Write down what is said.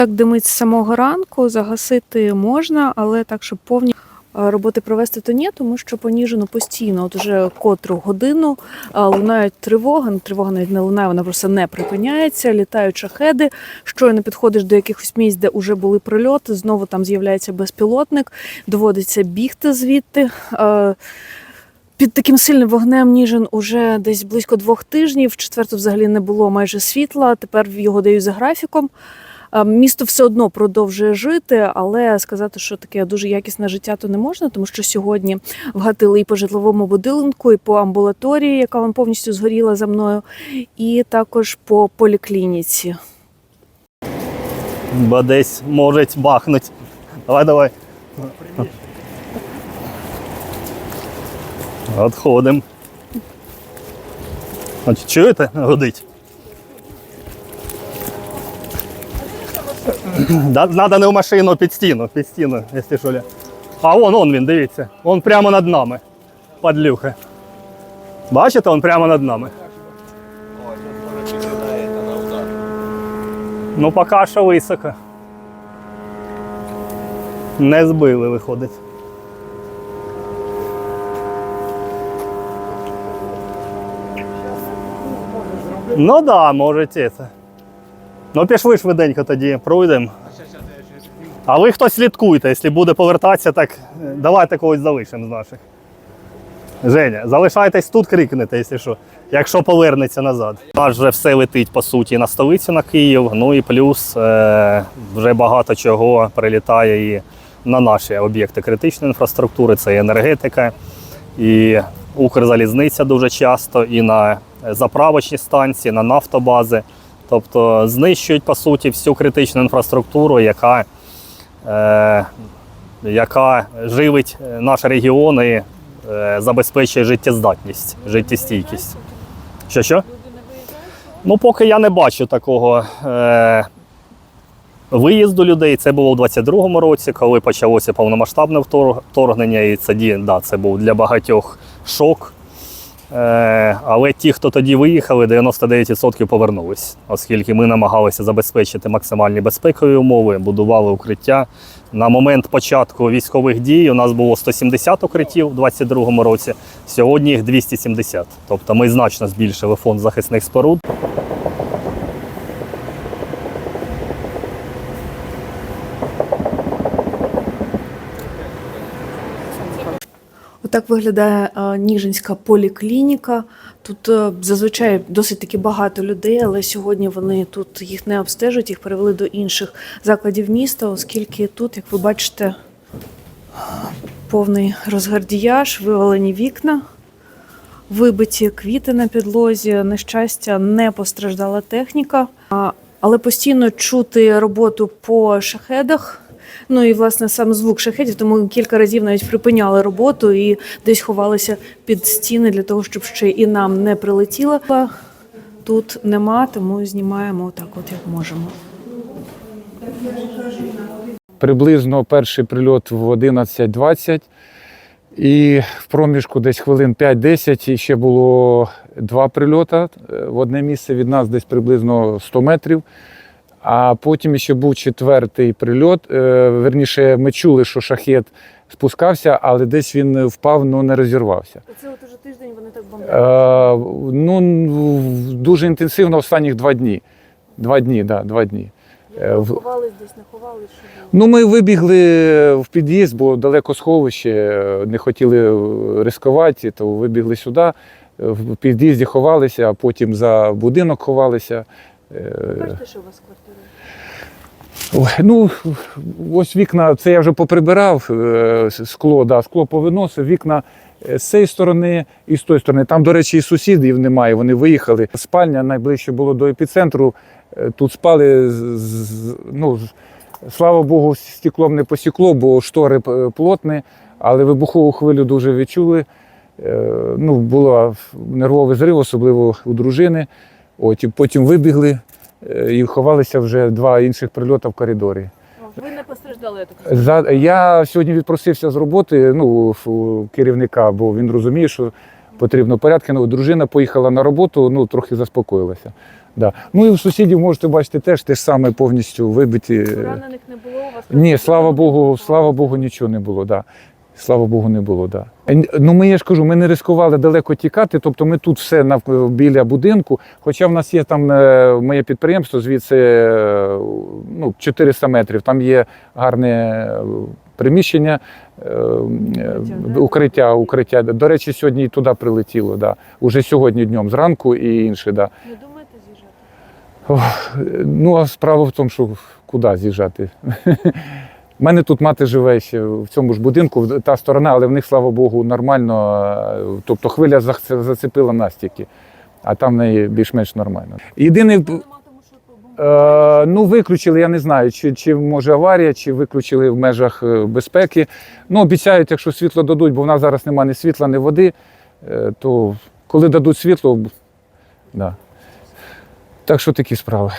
Так димить з самого ранку, загасити можна, але так, щоб повні е, роботи провести, то ні, тому що поніжено постійно, от уже котру годину е, лунають тривоги. Ну, Тривога навіть не лунає, вона просто не припиняється. Літають шахеди. Щойно підходиш до якихось місць, де вже були прильоти. Знову там з'являється безпілотник, доводиться бігти звідти. Е, Під таким сильним вогнем Ніжин уже десь близько двох тижнів. В четверту взагалі не було майже світла. Тепер його дають за графіком. Е, Місто все одно продовжує жити, але сказати, що таке дуже якісне життя, то не можна, тому що сьогодні вгатили і по житловому будинку, і по амбулаторії, яка вам повністю згоріла за мною, і також по поліклініці. Бо десь можуть бахнуть. Давай, давай. Отходимо. От чуєте? Гудить. Надо не в машину, під стіну, під стіну, якщо що. А вон, он він, дивіться. Он прямо над нами. Падлюха. Бачите, он прямо над нами. Ну, поки що високо. Не збили, виходить. Ну да, може це. Ну, пішли швиденько тоді, пройдемо. А ви хтось слідкуйте, якщо буде повертатися, так е, давайте когось залишимо з наших. Женя, залишайтесь тут, крикнете, якщо що, якщо повернеться назад. Нас вже все летить по суті на столицю на Київ. Ну і плюс е, вже багато чого прилітає і на наші об'єкти критичної інфраструктури, це і енергетика, і Укрзалізниця дуже часто, і на заправочні станції, на нафтобази. Тобто знищують по суті всю критичну інфраструктуру, яка, яка живить е, наш регіон і е, забезпечує життєздатність, життєстійкість. Що що? Ну, поки я не бачу такого е, виїзду людей. Це було у 22-му році, коли почалося повномасштабне вторгнення, і тоді да, це був для багатьох шок. Е, але ті, хто тоді виїхали, 99% повернулись, оскільки ми намагалися забезпечити максимальні безпекові умови, будували укриття. На момент початку військових дій у нас було 170 укриттів у 2022 році, сьогодні їх 270. Тобто ми значно збільшили фонд захисних споруд. Отак виглядає е, Ніжинська поліклініка. Тут е, зазвичай досить таки багато людей, але сьогодні вони тут їх не обстежують, їх перевели до інших закладів міста, оскільки тут, як ви бачите, повний розгардіяж, вивалені вікна, вибиті квіти на підлозі. На щастя, не постраждала техніка, але постійно чути роботу по шахедах. Ну і власне сам звук шахетів, тому кілька разів навіть припиняли роботу і десь ховалися під стіни для того, щоб ще і нам не прилетіло. Тут нема, тому знімаємо так, от як можемо. Приблизно перший прильот в 11.20. І в проміжку десь хвилин 5-10 і ще було два прильоти е, в одне місце від нас десь приблизно 100 метрів. А потім ще був четвертий прильот. Е, Верніше, ми чули, що шахет спускався, але десь він впав, ну не розірвався. Оце от уже тиждень вони так Е, ну, дуже інтенсивно останніх два дні. Два дні, да, два дні. Е, Ховались десь, не ховались, що Ну, ми вибігли в під'їзд, бо далеко сховище, не хотіли ризикувати, то вибігли сюди. В під'їзді ховалися, а потім за будинок ховалися. Е, Бачите, що у вас квартира? Ну, ось вікна, це я вже поприбирав, е, скло, да, скло повиносив, вікна е, з цієї сторони і з тої сторони. Там, до речі, і сусідів немає, вони виїхали. Спальня найближче було до епіцентру. Е, Тут спали, ну, слава Богу, стеклом не посікло, бо штори плотні, але вибухову хвилю дуже відчули. Ну, було нервовий зрив, особливо у дружини. От, і потім вибігли і ховалися вже два інших прильоти в коридорі. Ви не постраждали, я так За, я сьогодні відпросився з роботи ну, у керівника, бо він розуміє, що потрібно порядки. Ну, дружина поїхала на роботу, ну, трохи заспокоїлася. Да. Ну і у сусідів можете бачити теж те ж саме повністю вибиті. Поранених не було у вас? Ні, слава Богу, слава Богу, нічого не було. Да. Слава Богу, не було, да. Е, Ну ми я ж кажу, ми не ризикували далеко тікати, тобто ми тут все нав- біля будинку. Хоча в нас є там е, моє підприємство, звідси е, ну, 400 метрів. Там є гарне приміщення, укриття, укриття. До речі, сьогодні і туди прилетіло, да. Уже сьогодні днем зранку і інше. Да. Не думаєте з'їжджати? Ну, а справа в тому, що куди з'їжджати. У мене тут мати живе ще в цьому ж будинку, та сторона, але в них, слава Богу, нормально. е, Тобто хвиля зацепила настільки, а там в неї більш-менш нормально. Єдине, е, ну виключили, я не знаю, чи, чи може аварія, чи виключили в межах е, безпеки. Ну, обіцяють, якщо світло дадуть, бо в нас зараз немає ні світла, ні води, то коли дадуть світло, да. Так що такі справи.